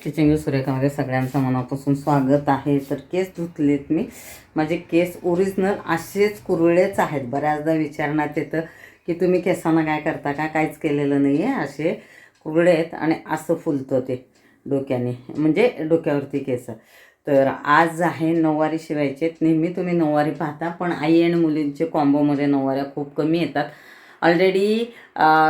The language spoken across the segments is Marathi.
स्टिचिंग सुरेखामध्ये सगळ्यांचं मनापासून स्वागत आहे. तर केस धुतलेत मी. माझे केस ओरिजिनल असेच कुरळेच आहेत. बऱ्याचदा विचारण्यात येतं की तुम्ही केसांना काय करता का? काहीच केलेलं नाही आहे असे कुरळे आहेत आणि असं फुलतं ते डोक्याने. म्हणजे डोक्यावरती केस. तर आज आहे नऊवारी शिवायचे. नेहमी तुम्ही नऊवारी पाहता पण आई आणि मुलींचे कॉम्बोमध्ये नऊवाऱ्या खूप कमी येतात. ऑलरेडी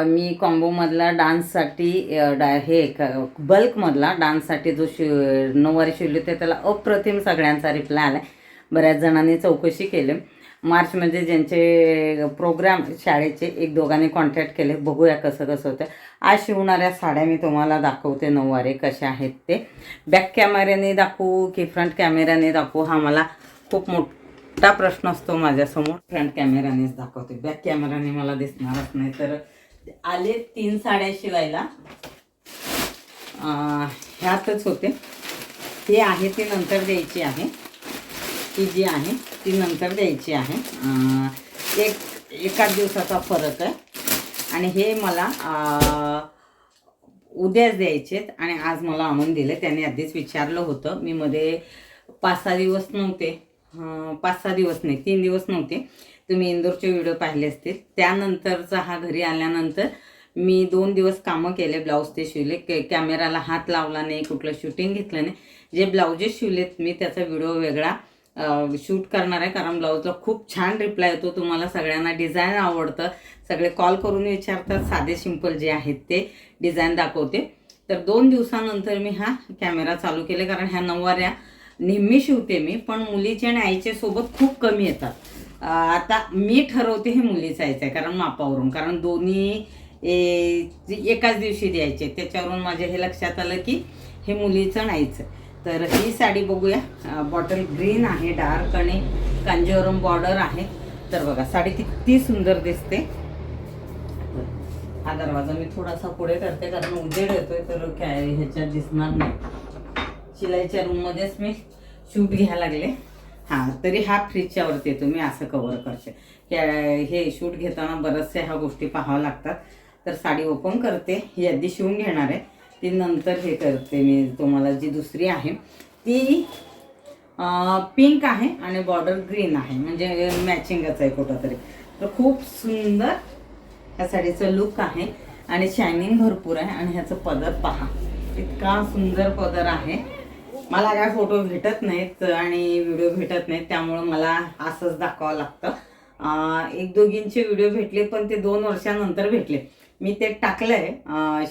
मी कॉम्बोमधला डान्ससाठी डा हे क- बल्कमधला डान्ससाठी जो शि नऊवारी शिवले होते त्याला अप्रतिम सगळ्यांचा रिप्लाय आला बऱ्याच जणांनी चौकशी केली. मार्चमध्ये ज्यांचे प्रोग्राम शाळेचे एक दोघांनी कॉन्टॅक्ट केले. बघूया कसं कसं होतं. आज शिवणाऱ्या साड्या मी तुम्हाला दाखवते नऊवारी कशा आहेत ते. बॅक कॅमेऱ्याने दाखवू की फ्रंट कॅमेऱ्याने दाखवू? हा मला खूप मोठा प्रश्न असतो माझ्यासमोर. फ्रंट कॅमेऱ्यानेच दाखवते. बॅक कॅमेऱ्याने मला दिसणारच नाही. तर आले तीन साड्या शिवायला ह्यातच होते. हे आहे ती नंतर द्यायची आहे. ती जी आहे ती नंतर द्यायची आहे. एक एकाच दिवसाचा फरक आहे. आणि हे मला उद्याच द्यायचे आहेत. आणि आज मला आणून दिले. त्याने आधीच विचारलं होतं. मी मध्ये पाच सहा दिवस नव्हते. पाच सहा दिवस नाही तीन दिवस नव्हते. तुम्ही इंदोरचे व्हिडिओ पाहिले असतील. त्यानंतरचा हा घरी आल्यानंतर मी दोन दिवस कामं केले ब्लाऊज ते शिवले. के कॅमेराला हात लावला नाही कुठलं शूटिंग घेतलं नाही. जे ब्लाऊजेस शिवलेत मी त्याचा व्हिडिओ वेगळा शूट करणार आहे. कारण ब्लाऊजला खूप छान रिप्लाय येतो. तुम्हाला सगळ्यांना डिझाईन आवडतं. सगळे कॉल करून विचारतात साधे सिंपल जे आहेत ते डिझाईन दाखवते. तर दोन दिवसानंतर मी हा कॅमेरा चालू केले. कारण ह्या नऊवाऱ्या नेहमी शिवते मी पण मुलीचे आणि आईचे सोबत खूप कमी येतात. आता मी ठरवते हे मुलीचं यायचं आहे कारण मापावरून. कारण दोन्ही ए, एकाच दिवशी द्यायचे त्याच्यावरून माझ्या हे लक्षात आलं की हे मुलीचं नाहीचं तर ही साडी बघूया. बॉटल ग्रीन आहे डार्क आणि कांजीवरम बॉर्डर आहे. तर बघा साडी किती सुंदर दिसते. हा दरवाजा मी थोडासा पुढे करते कारण उजेड येतोय तर काय ह्याच्यात दिसणार नाही. शिलाईच्या रूममध्येच मी शूट घ्यायला लागले. हां तरी हा फ्रीजच्या वरती येतो मी असं कवर करते त्या- हे शूट घेताना बऱ्याचशा ह्या गोष्टी पाहाव्या लागतात. तर साडी ओपन करते ही आधी शिवून घेणार आहे. ती नंतर हे करते मी तुम्हाला जी दुसरी आहे ती पिंक आहे आणि बॉर्डर ग्रीन आहे. म्हणजे मॅचिंगच आहे कुठंतरी. तर खूप सुंदर ह्या साडीचं लुक आहे आणि शायनिंग भरपूर आहे. आणि ह्याचं पदर पहा. इतका सुंदर पदर आहे. मला काय फोटो भेटत नाहीत आणि व्हिडिओ भेटत नाहीत त्यामुळं मला असंच दाखवावं लागतं. एक दोघींचे व्हिडिओ भेटले पण ते दोन वर्षानंतर भेटले. मी ते टाकलंय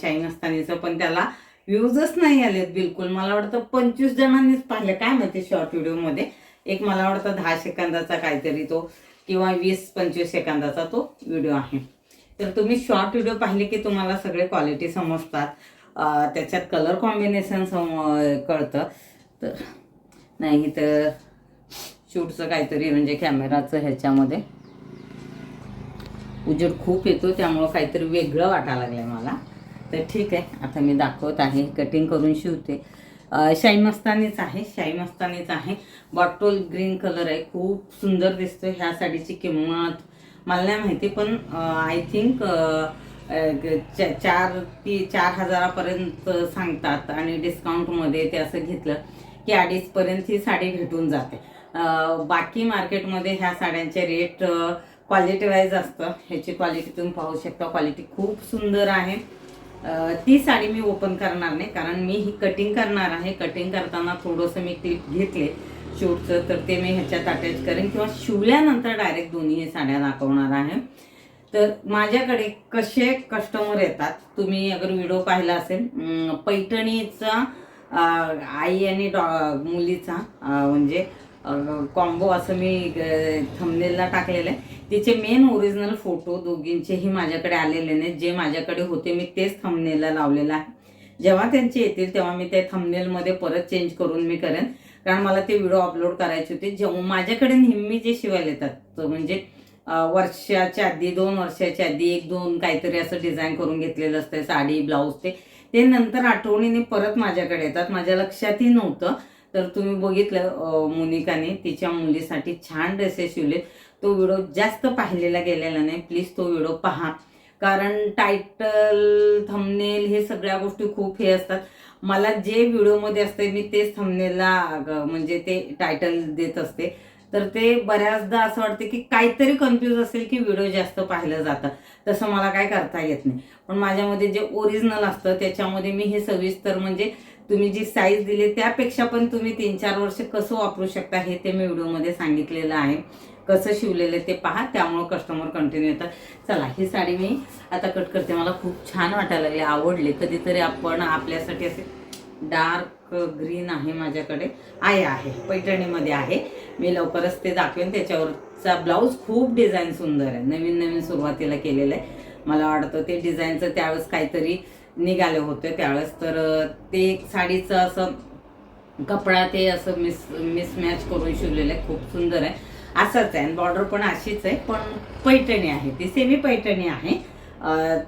शाईन अस्तानीचं पण त्याला व्ह्यूजच नाही आलेत बिलकुल. मला वाटतं पंचवीस जणांनीच पाहिलं. काय माहिती शॉर्ट व्हिडिओमध्ये? एक मला वाटतं दहा सेकंदाचा काहीतरी तो किंवा वीस पंचवीस सेकंदाचा तो व्हिडिओ आहे. तर तुम्ही शॉर्ट व्हिडिओ पाहिले की तुम्हाला सगळे क्वालिटी समजतात. त्याच्यात कलर कॉम्बिनेशन सम कळतं. तर नाही तर शूटचं काहीतरी म्हणजे कॅमेराचं ह्याच्यामध्ये. उजेड खूप येतो त्यामुळं काहीतरी वेगळं वाटायला लागलं मला. तर ठीक आहे आता मी दाखवत आहे कटिंग करून शिवते. शाई मस्तानीच आहे शाई मस्तानीच आहे. बॉटल ग्रीन कलर आहे खूप सुंदर दिसतो ह्या साडीची किंमत मला नाही माहिती पण आय थिंक चार ती चार हजारापर्यंत सांगतात आणि डिस्काउंटमध्ये ते असं घेतलं. की अडीचपर्यंत ही साडी भेटून जाते. बाकी मार्केटमध्ये ह्या साड्यांचे रेट क्वालिटी वाईज असतं. ह्याची क्वालिटी तुम्ही पाहू शकता. क्वालिटी खूप सुंदर आहे. ती साडी मी ओपन करणार नाही कारण मी ही कटिंग करणार आहे. कटिंग करताना थोडंसं मी क्लिप घेतले शूटचं तर ते मी ह्याच्यात अटॅच करेन किंवा शिवल्यानंतर डायरेक्ट दोन्ही साड्या दाखवणार आहे. तर माझ्याकडे कसे कस्टमर येतात तुम्ही अगर व्हिडिओ पाहिला असेल पैठणीचा आई आणि डॉ मुलीचा म्हणजे कॉम्बो असं मी थंबनेलला टाकलेलं आहे. तिचे मेन ओरिजिनल फोटो दोघींचेही माझ्याकडे आलेले नाहीत. जे माझ्याकडे होते मी तेच थंबनेलला लावलेलं आहे. जेव्हा त्यांचे येतील तेव्हा मी ते थंबनेलमध्ये परत चेंज करून मी करेन. कारण मला ते व्हिडिओ अपलोड करायचे होते. जेव्हा माझ्याकडे नेहमी जे शिवायला येतात म्हणजे वर्षाच्या आधी दोन वर्षाच्या आधी एक दोन काहीतरी असं डिझाईन करून घेतलेलं असतं साडी ब्लाऊज ते. ते नंतर आठवणीने परत माझ्याकडे येतात. माझ्या लक्षातही नव्हतं. तर तुम्ही बघितलं मोनिकाने तिच्या मुलीसाठी छान ड्रेसेस शिवले. तो व्हिडिओ जास्त पाहिलेला गेलेला नाही. प्लीज तो व्हिडिओ पहा. कारण टायटल थंबनेल हे सगळ्या गोष्टी खूप हे असतात. मला जे व्हिडिओमध्ये असते मी तेच थंबनेलला म्हणजे ते टायटल देत असते. तर ते बऱ्याचदा असं वाटते की काहीतरी कन्फ्यूज असेल की व्हिडिओ जास्त पाहिलं जातं. तसं मला काय करता येत नाही. पण माझ्यामध्ये जे ओरिजिनल असतं त्याच्यामध्ये मी हे सविस्तर म्हणजे तुम्ही जी साईज दिली त्यापेक्षा पण तुम्ही तीन चार वर्ष कसं वापरू शकता हे ते मी व्हिडिओमध्ये सांगितलेलं आहे. कसं शिवलेलं आहे ते पहा त्यामुळं कस्टमर कंटिन्यू येतात. चला ही साडी मी आता कट करते. मला खूप छान वाटायला लागली आवडली. कधीतरी आपण आपल्यासाठी असे डार्क ग्रीन आहे माझ्याकडे. आहे आहे. पैठणीमध्ये आहे. मी लवकरच ते दाखवेन. त्याच्यावरचा ब्लाऊज खूप डिझाईन सुंदर आहे. नवीन नवीन सुरुवातीला केलेलं आहे. मला वाटतं ते डिझाईनचं त्यावेळेस काहीतरी निघाले होते. त्यावेळेस तर ते साडीचं असं कपडा ते असं मिस मिसमॅच करून शिवलेलं आहे. खूप सुंदर आहे. असंच आहे. बॉर्डर पण अशीच आहे पण पैठणी आहे. ती सेमी पैठणी आहे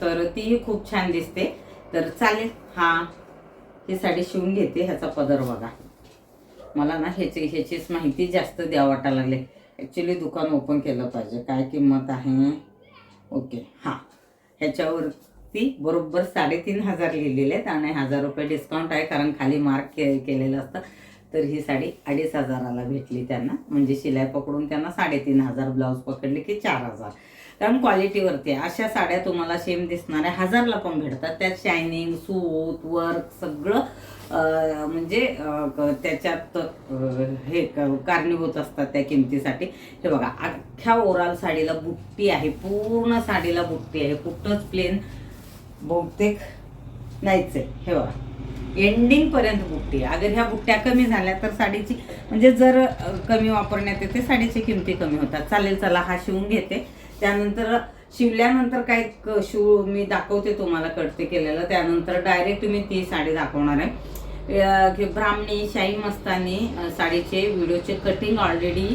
तर तीही खूप छान दिसते. तर चालेल. हां. ही साडी शिवून घेते ह्याचा पदर बघा. मला ना ह्याची ह्याचीच माहिती जास्त द्या वाटायला लागले. ॲक्च्युली दुकान ओपन केलं पाहिजे. काय किंमत आहे? ओके हां. ह्याच्यावरती बरोबर साडेतीन हजार लिहिलेले आहेत आणि हजार रुपये डिस्काउंट आहे कारण खाली मार्क के केलेलं असतं. तर ही साडी अडीच हजाराला भेटली त्यांना. म्हणजे शिलाई पकडून त्यांना साडेतीन हजार ब्लाऊज पकडले की चार हजार. कारण क्वालिटीवरती आहे. अशा साड्या तुम्हाला सेम दिसणाऱ्या हजारला पण भेटतात. त्यात शायनिंग सूत वर्क सगळं म्हणजे त्याच्यात हे क- कारणीभूत असतात त्या किमतीसाठी. हे बघा अख्ख्या ओराल साडीला बुट्टी आहे. पूर्ण साडीला बुट्टी आहे. कुठंच प्लेन बहुतेक नाहीच आहे. हे बघा. एंडिंगपर्यंत बुट्टी आहे. अगर ह्या बुट्ट्या कमी झाल्या तर साडीची म्हणजे जर कमी वापरण्यात येते साडीची किमती कमी होतात. चालेल चला हा शिवून घेते. त्यानंतर शिवल्यानंतर काय क- शिव मी दाखवते तुम्हाला कटते केलेलं. त्यानंतर डायरेक्ट मी ती साडी दाखवणार आहे. की ब्राह्मणी शाही मस्तानी साडीचे व्हिडिओचे कटिंग ऑलरेडी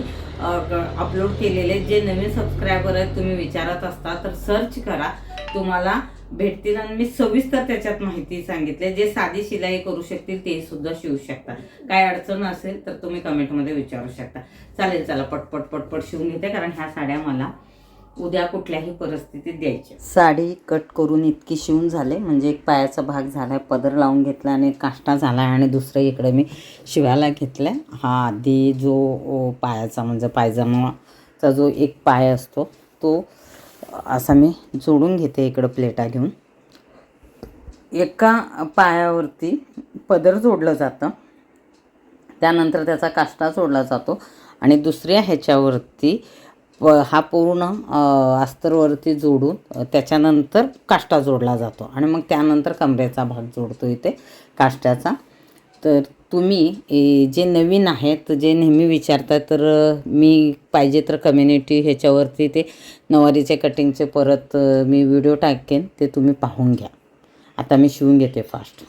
अपलोड केलेले जे नवीन सबस्क्रायबर आहेत तुम्ही विचारत असता तर सर्च करा. तुम्हाला भेटतील आणि मी सविस्तर त्याच्यात माहिती सांगितली. जे साधी शिलाई करू शकतील ते सुद्धा शिवू शकता. काय अडचण असेल तर तुम्ही कमेंटमध्ये विचारू शकता. चालेल चला पटपट पटपट शिवून घेते. कारण ह्या साड्या मला उद्या कुठल्याही परिस्थितीत द्यायच्या साडी कट करून इतकी शिवून झाले म्हणजे एक पायाचा भाग झाला पदर लावून घेतला आणि काष्टा झाला आणि दुसरं इकडे मी शिवायला घेतलं हा आधी जो पायाचा म्हणजे पायजमाचा जो एक पाय असतो तो असा मी जोडून घेते इकडं प्लेटा घेऊन. एका पायावरती पदर जोडलं जातं त्यानंतर त्याचा काष्टा जोडला जातो आणि दुसऱ्या ह्याच्यावरती प हा पूर्ण अस्तरवरती जोडून त्याच्यानंतर काष्टा जोडला जातो. आणि मग त्यानंतर कमरेचा भाग जोडतो इथे काष्ट्याचा तर तुम्ही ए, जे नवीन आहेत जे नेहमी विचारतात तर मी पाहिजे तर कम्युनिटी ह्याच्यावरती ते नवारीचे कटिंगचे परत मी व्हिडिओ टाकेन ते तुम्ही पाहून घ्या. आता मी शिवून घेते फास्ट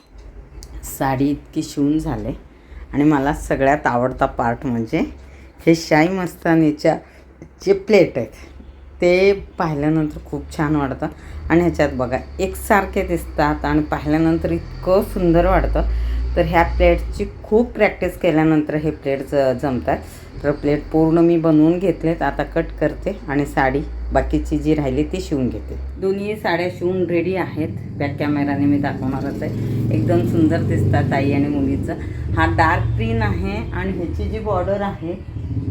साडी इतकी शिवून झाले. आणि मला सगळ्यात आवडता पार्ट म्हणजे हे शाई मस्तानीच्या जे प्लेट आहेत ते पाहिल्यानंतर खूप छान वाटतं आणि ह्याच्यात बघा एकसारखे दिसतात आणि पाहिल्यानंतर इतकं सुंदर वाटतं तर ह्या प्लेटची खूप प्रॅक्टिस केल्यानंतर हे प्लेट ज जमतात. तर प्लेट पूर्ण मी बनवून घेतलेत. आता कट करते आणि साडी बाकीची जी राहिली ती शिवून घेते. दोन्ही साड्या शिवून रेडी आहेत. बॅक कॅमेराने मी दाखवणारच आहे. एकदम सुंदर दिसतात ताई आणि मुलीचं. हा डार्क ग्रीन आहे आणि ह्याची जी बॉर्डर आहे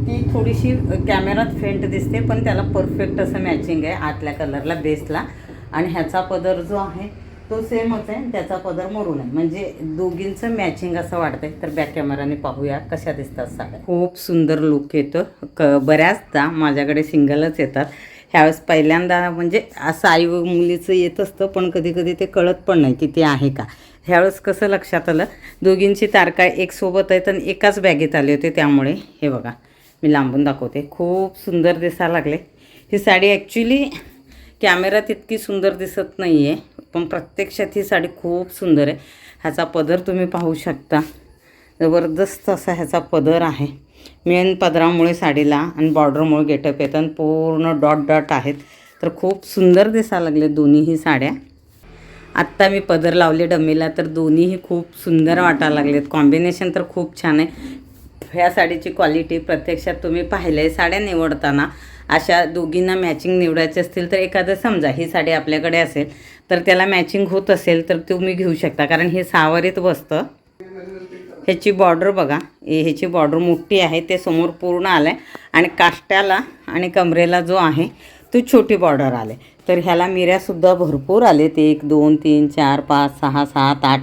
ती थोडीशी कॅमेरात फेंट दिसते पण त्याला परफेक्ट असं मॅचिंग आहे आतल्या कलरला बेसला आणि ह्याचा पदर जो आहे तो सेमच आहे त्याचा पदर मरून आहे. म्हणजे दोघींचं मॅचिंग असं वाटतंय. तर बॅक कॅमेराने पाहूया कशा दिसतात साड्या. खूप सुंदर लुक येतो. क बऱ्याचदा माझ्याकडे सिंगलच येतात. ह्यावेळेस पहिल्यांदा म्हणजे असं आई व मुलीचं येत असतं पण कधी कधी ते कळत पण नाही की ते आहे का. ह्यावेळेस कसं लक्षात आलं? दोघींची तारका एक सोबत आहेत आणि एकाच बॅगेत आले होते त्यामुळे. हे बघा. मी लांबून दाखवते. खूप सुंदर दिसायला लागले. ही साडी ॲक्च्युली कॅमेरात इतकी सुंदर दिसत नाही आहे पण प्रत्यक्षात ही साडी खूप सुंदर आहे. ह्याचा पदर तुम्ही पाहू शकता. जबरदस्त असा ह्याचा पदर आहे. मेन पदरामुळे साडीला आणि बॉर्डरमुळे गेटअप येतं आणि पूर्ण डॉट डॉट आहेत. तर खूप सुंदर दिसायला लागले दोन्हीही साड्या. आत्ता मी पदर लावले डमीला तर दोन्हीही खूप सुंदर वाटायला लागलेत. कॉम्बिनेशन तर खूप छान आहे. ह्या साडीची क्वालिटी प्रत्यक्षात तुम्ही पाहिले साड्या निवडताना अशा दोघींना मॅचिंग निवडायचे असतील तर एखादं समजा ही साडी आपल्याकडे असेल तर त्याला मॅचिंग होत असेल तर तुम्ही घेऊ शकता. कारण हे सहावारीत बसतं. ह्याची बॉर्डर बघा. ह्याची बॉर्डर मोठी आहे. ते समोर पूर्ण आलं आहे आणि काष्ट्याला आणि कमरेला जो आहे तो छोटी बॉर्डर आले तर ह्याला मिऱ्यासुद्धा भरपूर आले ते एक दोन तीन चार पाच सहा सात आठ.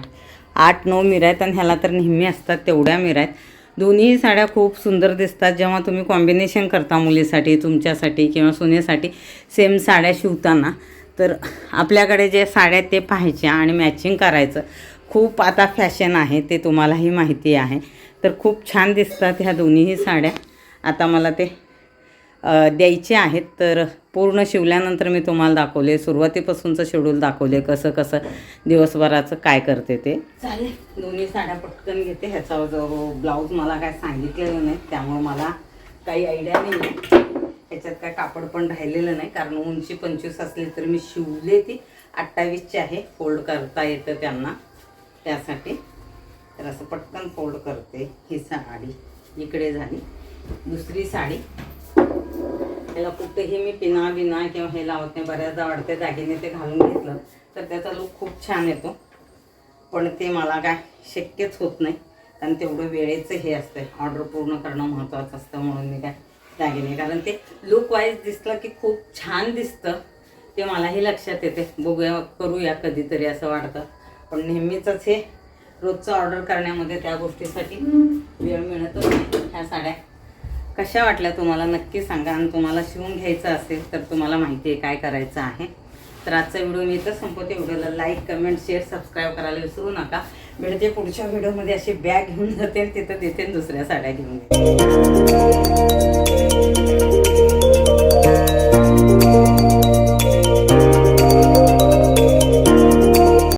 आठ नऊ मिऱ्या आहेत आणि ह्याला तर नेहमी असतात तेवढ्या मिऱ्या आहेत. दोन्ही साड्या खूप सुंदर दिसतात. जेव्हा तुम्ही कॉम्बिनेशन करता मुलीसाठी तुमच्यासाठी किंवा सुनेसाठी सेम साड्या शिवताना तर आपल्याकडे जे साड्या ते पाहायच्या आणि मॅचिंग करायचं. खूप आता फॅशन आहे ते तुम्हालाही माहिती आहे. तर खूप छान दिसतात ह्या दोन्हीही साड्या. आता मला ते द्यायचे आहेत तर पूर्ण शिवल्यानंतर मी तुम्हाला दाखवले. सुरुवातीपासूनचं शेड्यूल दाखवले कसं कसं दिवसभराचं काय करते ते. चालेल. दोन्ही साड्या पटकन घेते. ह्याचा जो ब्लाऊज मला काय सांगितलेलं नाही त्यामुळे मला काही आयडिया नाही आहे. ह्याच्यात काय कापड पण राहिलेलं नाही कारण उंची पंचवीस असली तर मी शिवले ती. अठ्ठावीसची आहे फोल्ड करता येतं त्यांना. त्यासाठी. तर असं पटकन फोल्ड करते ही साडी. इकडे झाली. दुसरी साडी. त्याला कुठेही मी पिना बिना किंवा हे लावत नाही. बऱ्याचदा वाढते दागिने ते घालून घेतलं तर त्याचा लुक खूप छान येतो. पण ते मला काय शक्यच होत नाही. कारण तेवढं वेळेचं हे असतं. ऑर्डर पूर्ण करणं महत्त्वाचं असतं म्हणून मी काय दागिने. कारण ते लुक वाईज दिसलं की खूप छान दिसतं. ते मलाही लक्षात येते. बघूया करूया कधीतरी असं वाटतं पण नेहमीचंच हे रोजचं ऑर्डर करण्यामध्ये त्या गोष्टीसाठी वेळ मिळतच नाही. ह्या साड्या कशा वाटल्या तुम्हाला? नक्की सांगा. आणि तुम्हाला शिवून घ्यायचं असेल तर तुम्हाला माहिती आहे काय करायचं आहे. तर आजचा व्हिडिओ मी इथं संपवते. व्हिडिओला लाईक कमेंट शेअर सबस्क्राईब करायला विसरू नका. भेटते पुढच्या व्हिडिओमध्ये. अशी बॅग घेऊन जाते तिथं देते दुसऱ्या साड्या घेऊन